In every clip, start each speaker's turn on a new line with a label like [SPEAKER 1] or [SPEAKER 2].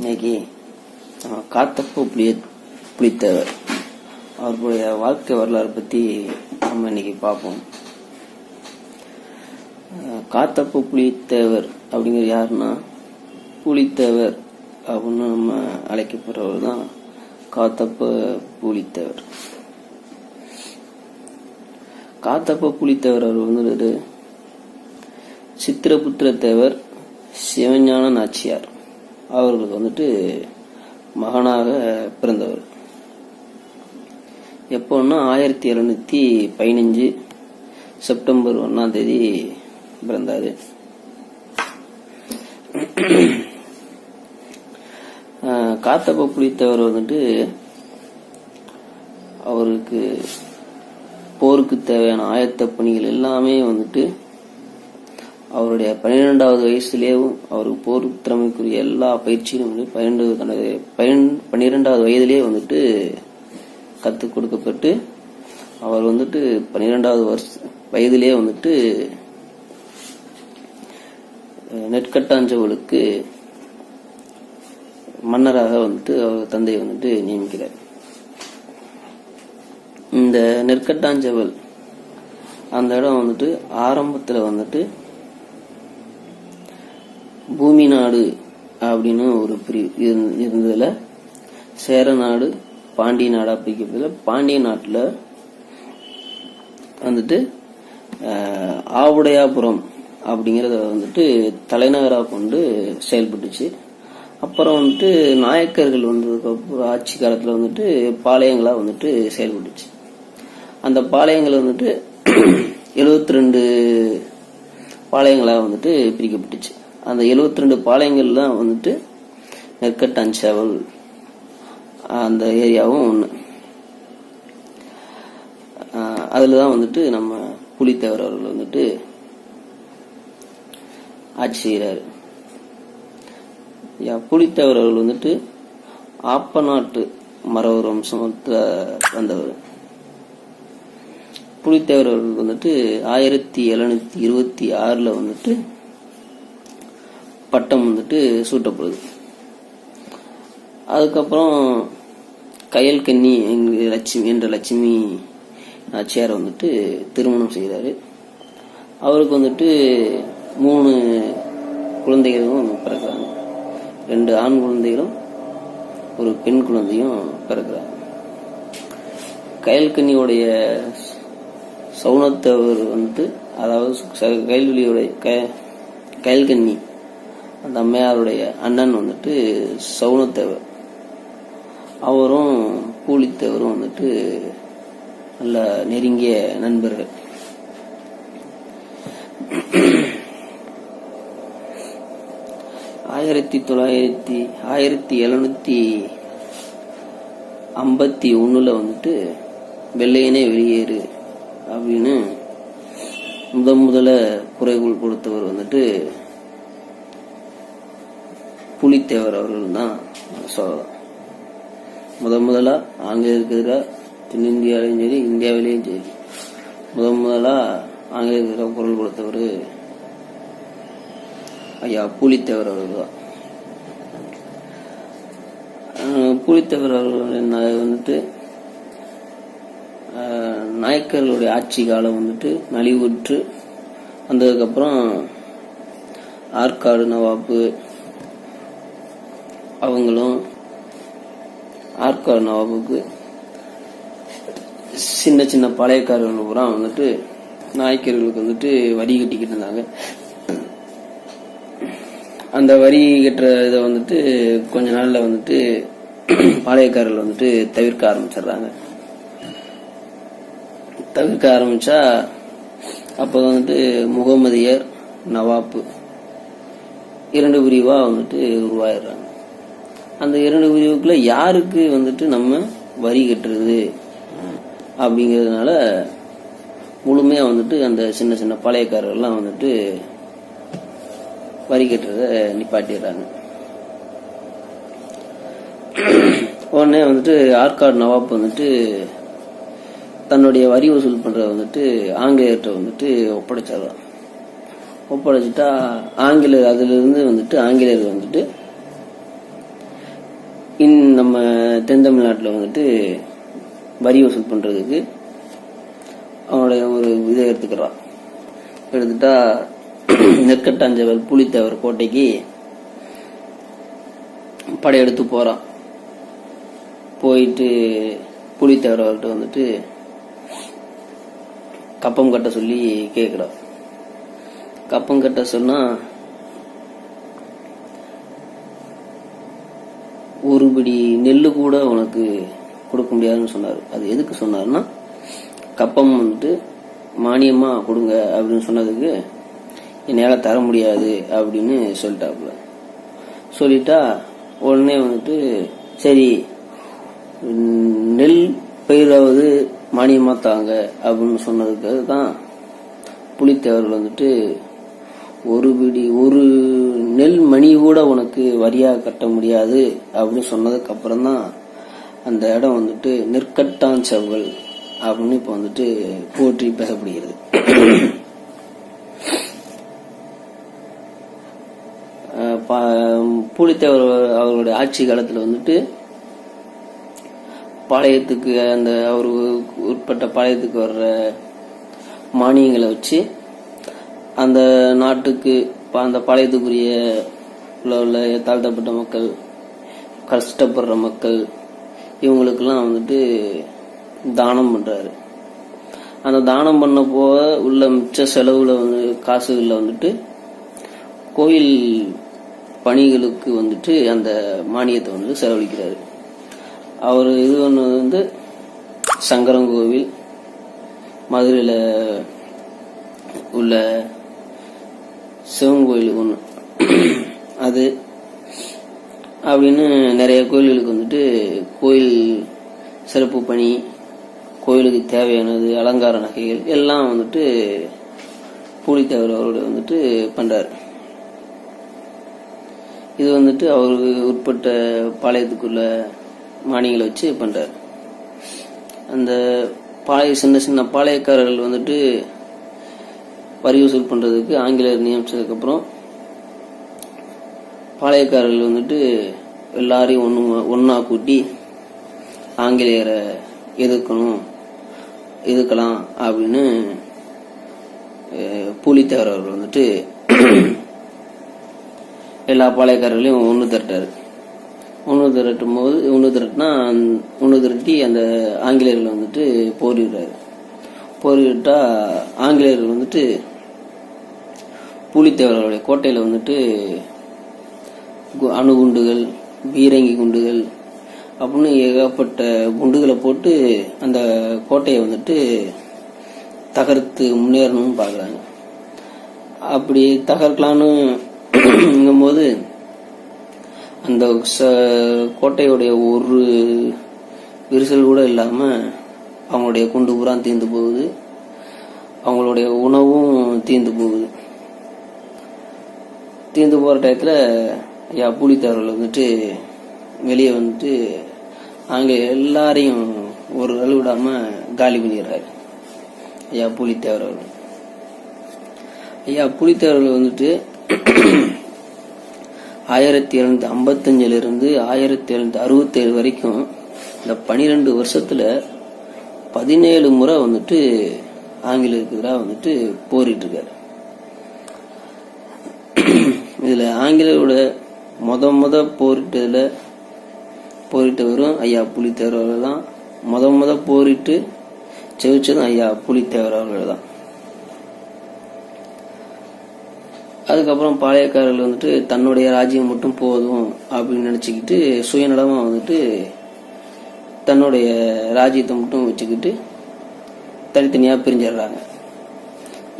[SPEAKER 1] இன்னைக்கு நம்ம காத்தப்ப புளிய புளித்தவர். அவர்களுடைய வாழ்க்கை வரலாறு பற்றி நம்ம இன்னைக்கு பார்ப்போம். அஹ் காத்தப்ப புலித்தேவர் அப்படிங்கிற யாருன்னா புலித்தேவர் அப்படின்னு நம்ம அழைக்கப்படுறவர் தான் காத்தப்ப புளித்தவர். காத்தப்ப புலித்தேவர் அவர் வந்து சித்திரபுத்திர தேவர் சிவஞான நாச்சியார். அவர்களுக்கு வந்துட்டு மகனாக பிறந்தவர். எப்போன்னா ஆயிரத்தி எழுநூத்தி பதினஞ்சு செப்டம்பர் ஒன்னாம் தேதி பிறந்தார். காத்தப்ப புலித்தவர் வந்துட்டு அவருக்கு போருக்கு தேவையான ஆயத்த பணிகள் எல்லாமே வந்துட்டு அவருடைய பன்னிரெண்டாவது வயசுலேயும் அவருக்கு போர் திறமைக்குரிய எல்லா பயிற்சியும் வந்து பன்னெண்டு தனது பயன் பன்னிரெண்டாவது வயதிலே வந்துட்டு கற்றுக் கொடுக்கப்பட்டு அவர் வந்துட்டு பன்னிரெண்டாவது வருஷ வயதிலே வந்துட்டு நெற்கட்டாஞ்சவளுக்கு மன்னராக வந்துட்டு அவர் தந்தை வந்துட்டு நியமிக்கிறார். இந்த நெற்கட்டாஞ்சவல் அந்த இடம் வந்துட்டு ஆரம்பத்தில் வந்துட்டு பூமி நாடு அப்படின்னு ஒரு பிரிவு இருந்ததுல சேர நாடு பாண்டிய நாடா பிரிக்கப்பட்டதுல பாண்டிய நாட்டுல வந்துட்டு ஆவுடையாபுரம் அப்படிங்கறத வந்துட்டு தலைநகராக கொண்டு செயல்பட்டுச்சு. அப்புறம் வந்துட்டு நாயக்கர்கள் வந்ததுக்கு அப்புறம் ஆட்சி காலத்துல வந்துட்டு பாளையங்களா வந்துட்டு செயல்பட்டுச்சு. அந்த பாளையங்கள் வந்துட்டு 72 ரெண்டு பாளையங்களாக வந்துட்டு பிரிக்கப்பட்டுச்சு. அந்த 72 ரெண்டு பாளையங்கள் தான் வந்துட்டு நெற்கட்டாஞ்சேவல் அந்த ஏரியாவும் ஒன்று அதில் தான் வந்துட்டு நம்ம புலித்தேவர் அவர்கள் வந்துட்டு ஆட்சி செய்கிறாரு புலித்தேவர் அவர்கள் வந்துட்டு ஆப்ப நாட்டு மரவர் வம்சத்தில் வந்தவர். புலித்தேவர் அவர்கள் வந்துட்டு ஆயிரத்தி எழுநூத்தி இருபத்தி ஆறில் வந்துட்டு பட்டம் வந்துட்டு சூட்டப்படுது அதுக்கப்புறம் கையல் கன்னி லட்சுமி என்ற லட்சுமி நாச்சியார் வந்துட்டு திருமணம் செய்கிறாரு அவருக்கு வந்துட்டு மூணு குழந்தைகளும் பிறக்கிறாங்க. ரெண்டு ஆண் குழந்தைகளும் ஒரு பெண் குழந்தையும் பிறக்கிறாங்க. கயல்கன்னியோடைய சவுனத்தவர் வந்து அதாவது ச- கயல்வெளியோடைய க கயல்கன்னி அந்த அம்மையாருடைய அண்ணன் வந்துட்டு சவுனத்தேவர். அவரும் பூலித்தேவரும் வந்துட்டு நல்ல நெருங்கிய நண்பர்கள். ஆயிரத்தி தொள்ளாயிரத்தி ஆயிரத்தி எழுநூத்தி ஐம்பத்தி ஒண்ணுல வந்துட்டு வெள்ளையனே வெளியேறு அப்படின்னு முதன் முதல்ல குறைகோள் கொடுத்தவர் வந்துட்டு புலித்தேவர் அவர்கள் தான் சொல்லலாம் முத முதலா ஆங்கிலேயருக்கு எதிராக தென்னிந்தியாவிலையும் சரி இந்தியாவிலையும் சரி முத முதலா ஆங்கிலேயருக்கு எதிராக குரல் கொடுத்தவர் ஐயா புலித்தேவர் அவர்கள் தான். புலித்தேவர் அவர்கள் வந்துட்டு நாயக்கர்களுடைய ஆட்சி காலம் வந்துட்டு நலிவுற்று வந்ததுக்கப்புறம் ஆற்காடு நவாப்பு அவங்களும் ஆர்கார் நவாபுக்கு சின்ன சின்ன பழையக்காரர்கள் பூரா வந்துட்டு நாயக்கர்களுக்கு வந்துட்டு வரி கட்டிக்கிட்டு இருந்தாங்க. அந்த வரி கட்டுற இதை வந்துட்டு கொஞ்ச நாள்ல வந்துட்டு பாளையக்காரர்கள் வந்துட்டு தவிர்க்க ஆரம்பிச்சிடுறாங்க. தவிர்க்க ஆரம்பிச்சா அப்போ வந்துட்டு முகமதியர் நவாப்பு இரண்டு பிரிவா வந்துட்டு உருவாயிடுறாங்க. அந்த இரண்டு பிரிவுக்குள்ள யாருக்கு வந்துட்டு நம்ம வரி கட்டுறது? அப்படிங்கிறதுனால முழுமையாக வந்துட்டு அந்த சின்ன சின்ன பழையக்காரர்கள்லாம் வந்துட்டு வரி கட்டுறத நிப்பாட்டிடுறாங்க. உடனே வந்துட்டு ஆற்காடு நவாப் வந்துட்டு தன்னுடைய வரி வசூல் பண்ணுறத வந்துட்டு ஆங்கிலேயர்கிட்ட வந்துட்டு ஒப்படைச்சிடலாம் ஒப்படைச்சிட்டா ஆங்கிலேயர் அதுலேருந்து வந்துட்டு ஆங்கிலேயர் வந்துட்டு தென்தமிழ்நாட்டில் வந்துட்டு வரி வசூல் பண்ணுறதுக்கு அவனுடைய ஒரு இதை எடுத்துக்கிறான். எடுத்துட்டா நெற்கட்டாஞ்சவல் புலித்தேவர் கோட்டைக்கு படையெடுத்து போகிறான் போயிட்டு புலித்தேவர் அவர்கிட்ட வந்துட்டு கப்பம் கட்ட சொல்லி கேட்குறான் கப்பம் கட்ட சொன்னால் ஒரு பிடி நெல்லு கூட உனக்கு கொடுக்க முடியாதுன்னு சொன்னார். அது எதுக்கு சொன்னார்னா கப்பம் வந்துட்டு மானியமா கொடுங்க அப்படின்னு சொன்னதுக்கு என்னால் தர முடியாது அப்படின்னு சொல்லிட்டாப்புல. சொல்லிட்டா உடனே வந்துட்டு சரி நெல் பயிராவது மானியமாக தாங்க அப்படின்னு சொன்னதுக்கு தான் புலித்தேவர்கள் வந்துட்டு ஒரு பிடி ஒரு நெல் மணி கூட உனக்கு வரியா கட்ட முடியாது அப்படின்னு சொன்னதுக்கு அப்புறம் தான் அந்த இடம் வந்துட்டு நெற்கட்டான் செவல் அப்படின்னு இப்போ வந்துட்டு போற்றி பேசப்படுகிறது. அஹ் பா- பூலித்தேவர் அவருடைய ஆட்சி காலத்தில் வந்துட்டு பாளையத்துக்கு அந்த அவருக்கு உட்பட்ட பாளையத்துக்கு வர்ற மானியங்களை வச்சு அந்த நாட்டுக்கு ப- அந்த பாளையத்துக்குரிய உள்ள உள்ள தாழ்த்தப்பட்ட மக்கள் கஷ்டப்படுற மக்கள் இவங்களுக்கெல்லாம் வந்துட்டு தானம் பண்ணுறாரு அந்த தானம் பண்ண போக உள்ள மிச்ச செலவில் வந்து காசுகளில் வந்துட்டு கோயில் பணிகளுக்கு வந்துட்டு அந்த மானியத்தை வந்து செலவழிக்கிறாரு. அவர் இது ஒன்று வந்து சங்கரங்கோவில் மதுரையில் உள்ள சிவன் கோயில் ஒன்று அது அப்படின்னு நிறைய கோயில்களுக்கு வந்துட்டு கோயில் சிறப்பு பணி கோயிலுக்கு தேவையானது அலங்கார நகைகள் எல்லாம் வந்துட்டு பூலித்தேவர் அவரோட வந்துட்டு பண்றாரு. இது வந்துட்டு அவருக்கு உட்பட்ட பாளையத்துக்குள்ள மானியங்களை வச்சு பண்றாரு. அந்த பாளைய சின்ன சின்ன பாளையக்காரர்கள் வந்துட்டு வரி வசூல் பண்ணுறதுக்கு ஆங்கிலேயர் நியமிச்சதுக்கப்புறம் பாளையக்காரர்கள் வந்துட்டு எல்லாரையும் ஒன்று ஒன்றா கூட்டி ஆங்கிலேயரை எதிர்க்கணும் எதிர்க்கலாம் அப்படின்னு அஹ், பூலித்தேவர் வந்துட்டு எல்லா பாளையக்காரர்களையும் ஒன்று திரட்டாரு. ஒன்று திரட்டும் போது ஒன்று திரட்டினா ஒன்று திரட்டி அந்த ஆங்கிலேயர்கள் வந்துட்டு போரிடுறாரு. போரிட்டா ஆங்கிலேயர் வந்துட்டு பூலித்தேவர்களுடைய கோட்டையில் வந்துட்டு கு- அணுகுண்டுகள் பீரங்கி குண்டுகள் அப்படின்னு ஏகப்பட்ட குண்டுகளை போட்டு அந்த கோட்டையை வந்துட்டு தகர்த்து முன்னேறணும்னு பார்க்குறாங்க. அப்படி தகர்க்கலான்னு போது அந்த ச- கோட்டையுடைய ஒரு விரிசல் கூட இல்லாமல் அவங்களுடைய குண்டு பூரா தீர்ந்து போகுது. அவங்களுடைய உணவும் தீர்ந்து போகுது. தீர்ந்து போகிற டயத்தில் ஐயா பூலித்தேவர்கள் வந்துட்டு வெளியே வந்துட்டு அங்கே எல்லாரையும் ஒரு அளவிடாமல் காலி பண்ணிடுறாரு. ஐயா பூலித்தேவர் அவர்கள். ஐயா புலித்தேவர்கள் வந்துட்டு ஆயிரத்தி எழுநூத்தி ஐம்பத்தஞ்சிலிருந்து ஆயிரத்தி எழுநூத்தி அறுபத்தேழு வரைக்கும் இந்த பனிரெண்டு வருஷத்தில் பதினேழு முறை வந்துட்டு ஆங்கிலேயருக்கு எதிராக வந்துட்டு போரிட்டு இருக்காரு ஆங்கிலேயரோட முத முத போரிட்டதில் போரிட்டவரும் ஐயா புலித்தேவர் தான் முத முத போரிட்டு ஜெயிச்சதும் ஐயா புலித்தேவர் அவர்கள் தான் அதுக்கப்புறம் பாளையக்காரர்கள் வந்துட்டு தன்னுடைய ராஜ்யம் மட்டும் போதும் அப்படின்னு நினச்சிக்கிட்டு சுயநலமாக வந்துட்டு தன்னுடைய ராஜ்யத்தை மட்டும் வச்சுக்கிட்டு தனித்தனியாக பிரிஞ்சிடுறாங்க.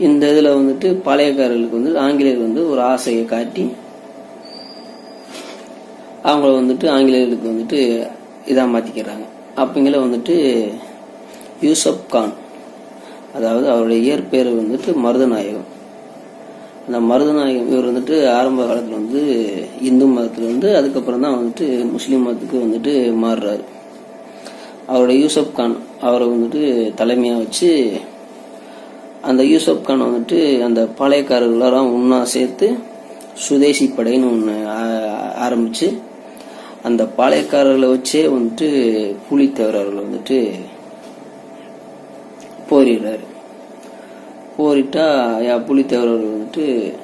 [SPEAKER 1] இந்த இதில் வந்துட்டு பாளையக்காரர்களுக்கு வந்து ஆங்கிலேயர் வந்து ஒரு ஆசையை காட்டி அவங்கள வந்துட்டு ஆங்கிலேயர்களுக்கு வந்துட்டு இதாக மாற்றிக்கிறாங்க அப்பங்கள வந்துட்டு யூசப் கான் அதாவது அவருடைய இயற்பெயர் வந்துட்டு மருதநாயகம். அந்த மருதநாயகம் இவர் வந்துட்டு ஆரம்ப காலத்தில் வந்து இந்து மதத்தில் வந்து அதுக்கப்புறம் தான் வந்துட்டு முஸ்லீம் மதத்துக்கு வந்துட்டு மாறுறாரு. அவரோட யூசப் கான் அவரை வந்துட்டு தலைமையாக வச்சு அந்த யூசப் கான் வந்துட்டு அந்த பாளையக்காரர்களெல்லாம் ஒன்றா சேர்த்து சுதேசி படைன்னு ஒன்று ஆரம்பித்து அந்த பாளையக்காரர்களை வச்சே வந்துட்டு புலித்தேவரர்கள் வந்துட்டு போரிடுறாரு. போரிட்டா ஐயா வந்துட்டு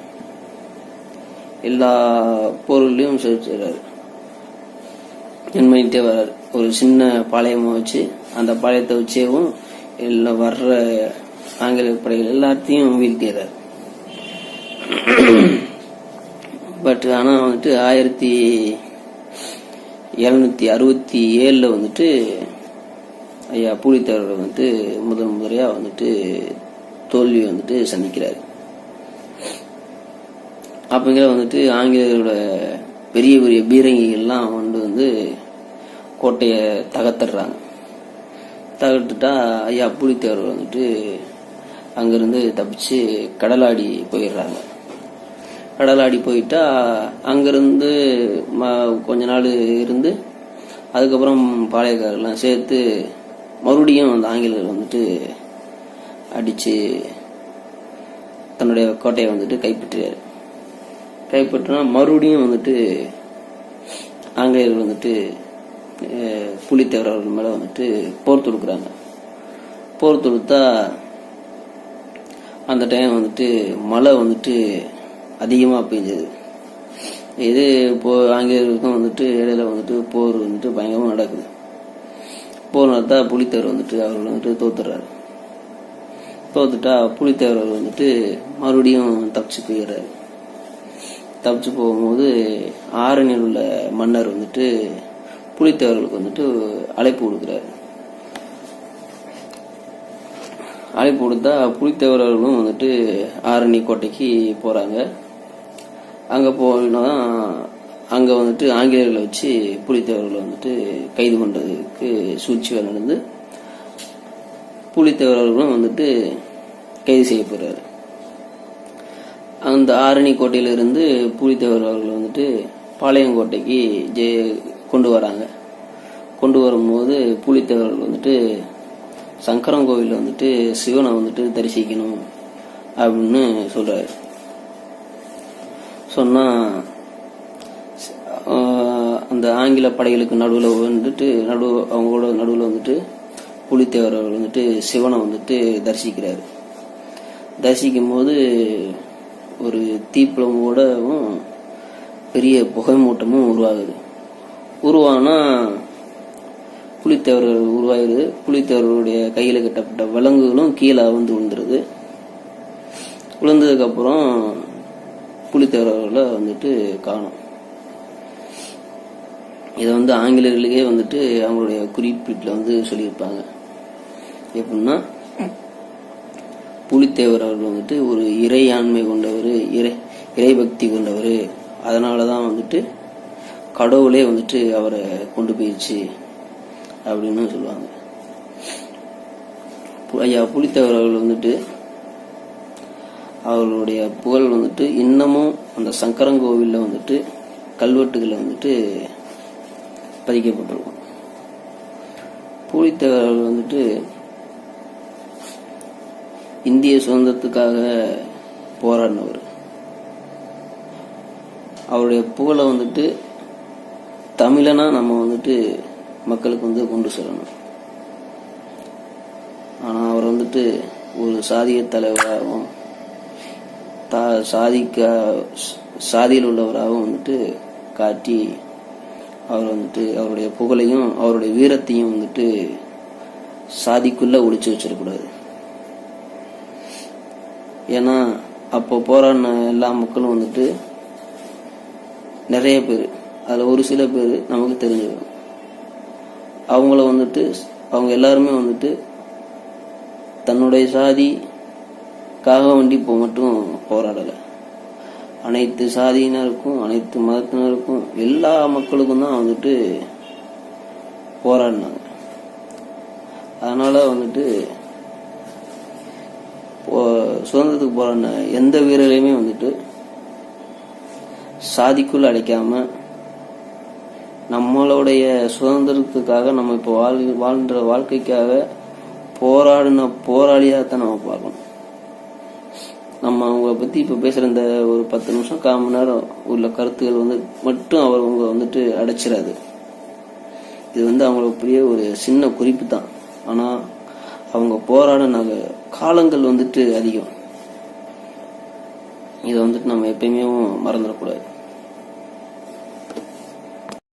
[SPEAKER 1] எல்லா பொருள்லையும் செலுத்துறாரு என் பண்ணிகிட்டே வர்றாரு ஒரு சின்ன பாளையமாக வச்சு அந்த பாளையத்தை வச்சேவும் எல்லாம் வர்ற ஆங்கில படைகள் எல்லாத்தையும் வீழ்த்திடுறார் பட் ஆனால் வந்துட்டு ஆயிரத்தி எழுநூத்தி அறுபத்தி ஏழில் வந்துட்டு ஐயா பூலித்தேவர் வந்துட்டு முதல் முறையாக வந்துட்டு தோல்வி வந்துட்டு சந்திக்கிறார். அப்படிங்கிற வந்துட்டு ஆங்கிலேயரோட பெரிய பெரிய பீரங்கிகள்லாம் வந்து வந்து கோட்டையை தகர்த்துடுறாங்க. தகர்த்துட்டா ஐயா புலித்தேவர் வந்துட்டு அங்கேருந்து தப்பிச்சு கடலாடி போயிடுறாங்க. கடலாடி போயிட்டா அங்கேருந்து ம- கொஞ்ச நாள் இருந்து அதுக்கப்புறம் பாளையக்காரெல்லாம் சேர்த்து மறுபடியும் அந்த ஆங்கிலேயர் வந்துட்டு அடித்து தன்னுடைய கோட்டையை வந்துட்டு கைப்பற்றியார் கைப்பற்றினா மறுபடியும் வந்துட்டு ஆங்கிலேயர்கள் வந்துட்டு புலித்தேவர் அவர்கள் வந்துட்டு போர் தொடுக்குறாங்க. போர் தொடுத்தா அந்த டைம் வந்துட்டு மழை வந்துட்டு அதிகமாக பெஞ்சது இது இப்போ ஆங்கிலேயர்களுக்கும் வந்துட்டு இடையில வந்துட்டு போர் வந்துட்டு பயங்கரமாக நடக்குது. போர் நடத்தா புலித்தேவர் வந்துட்டு அவர்கள் வந்துட்டு தோத்துறாரு தோத்துட்டா புலித்தேவர் வந்துட்டு மறுபடியும் தப்பிச்சு போயிடுறாரு. தப்பிச்சு போகும்போது ஆரணியில் உள்ள மன்னர் வந்துட்டு புலித்தேவர்களுக்கு வந்துட்டு அழைப்பு கொடுக்குறாரு அழைப்பு கொடுத்தா புலித்தேவர்களும் வந்துட்டு ஆரணி கோட்டைக்கு போறாங்க. அங்க போனா அங்க வந்துட்டு ஆங்கிலேயர்களை வச்சு புலித்தேவர்களை வந்துட்டு கைது பண்றதுக்கு சூழ்ச்சி நடந்து புலித்தேவர்களும் வந்துட்டு கைது செய்யப்படுறாரு அந்த ஆரணி கோட்டையிலிருந்து புலித்தேவர் அவர்கள் வந்துட்டு பாளையங்கோட்டைக்கு ஜெய கொண்டு வராங்க. கொண்டு வரும்போது பூலித்தேவர்கள் வந்துட்டு சங்கரங்கோவிலில் வந்துட்டு சிவனை வந்துட்டு தரிசிக்கணும் அப்படின்னு சொல்கிறாரு சொன்னால் அந்த ஆங்கில படைகளுக்கு நடுவில் வந்துட்டு நடு அவங்களோட நடுவில் வந்துட்டு புலித்தேவர் வந்துட்டு சிவனை வந்துட்டு தரிசிக்கிறார். தரிசிக்கும் போது ஒரு தீப்பிழம்போடவும் பெரிய புகை மூட்டமும் உருவாகுது. உருவானா? புலித்தேவர்கள் உருவாகுது புலித்தேவர்களுடைய கையில் கட்டப்பட்ட விலங்குகளும் கீழே வந்து விழுந்துருது. விழுந்ததுக்கப்புறம் புலித்தேவர்களை வந்துட்டு காணும். இதை வந்து ஆங்கிலேயர்களுக்கே வந்துட்டு அவங்களுடைய குறிப்பீட்டில் வந்து சொல்லியிருப்பாங்க. எப்படின்னா புலித்தேவர் அவர்கள் வந்துட்டு ஒரு இறையாண்மை கொண்டவர் இறை இறைபக்தி கொண்டவர். அதனால தான் வந்துட்டு கடவுளே வந்துட்டு அவரை கொண்டு போயிடுச்சு அப்படின்னு சொல்லுவாங்க. பு- ஐயா புலித்தேவர் அவர்கள் வந்துட்டு அவர்களுடைய புகழ் வந்துட்டு இன்னமும் அந்த சங்கரங்கோவிலில் வந்துட்டு கல்வெட்டுகளில் வந்துட்டு பதிக்கப்பட்டிருக்கும். புலித்தேவர் அவர்கள் வந்துட்டு இந்திய சுதந்திரத்துக்காக போராடினவர். அவருடைய புகழை வந்துட்டு தமிழனா நம்ம வந்துட்டு மக்களுக்கு வந்து கொண்டு செல்லணும். ஆனால் அவர் வந்துட்டு ஒரு சாதிய தலைவராகவும் தா சாதிக்க சாதியில் உள்ளவராகவும் வந்துட்டு காட்டி அவர் வந்துட்டு அவருடைய புகழையும் அவருடைய வீரத்தையும் வந்துட்டு சாதிக்குள்ளே ஒழிச்சு வச்சிடக்கூடாது ஏன்னா அப்போ போராடின எல்லா மக்களும் வந்துட்டு நிறைய பேர் அதில் ஒரு சில பேர் நமக்கு தெரிஞ்சுக்கணும். அவங்கள வந்துட்டு அவங்க எல்லாருமே வந்துட்டு தன்னுடைய சாதிக்காக வண்டி இப்போ மட்டும் போராடலை. அனைத்து சாதியினருக்கும் அனைத்து மதத்தினருக்கும் எல்லா மக்களுக்கும் தான் வந்துட்டு போராடினாங்க. அதனால் வந்துட்டு போ- சுதந்திரத்துக்கு போராடின எந்த வீரரையுமே வந்துட்டு சாதிக்குள்ளே அடைக்காமல் நம்மளுடைய சுதந்திரத்துக்காக நம்ம இப்போ வாழ் வாழ்ன்ற வாழ்க்கைக்காக போராடின போராளியாக தான் நம்ம பார்க்கணும். நம்ம அவங்கள பத்தி இப்ப பேசுற இந்த ஒரு பத்து நிமிஷம் கால் மணி நேரம் உள்ள கருத்துக்கள் வந்து மட்டும் அவர் அவங்க வந்துட்டு அடைச்சிடாது இது வந்து அவங்களுக்கு பெரிய ஒரு சின்ன குறிப்பு தான். ஆனால் அவங்க போராடின காலங்கள் வந்துட்டு அதிகம். இதை வந்துட்டு நம்ம எப்பயுமே மறந்துடக்கூடாது.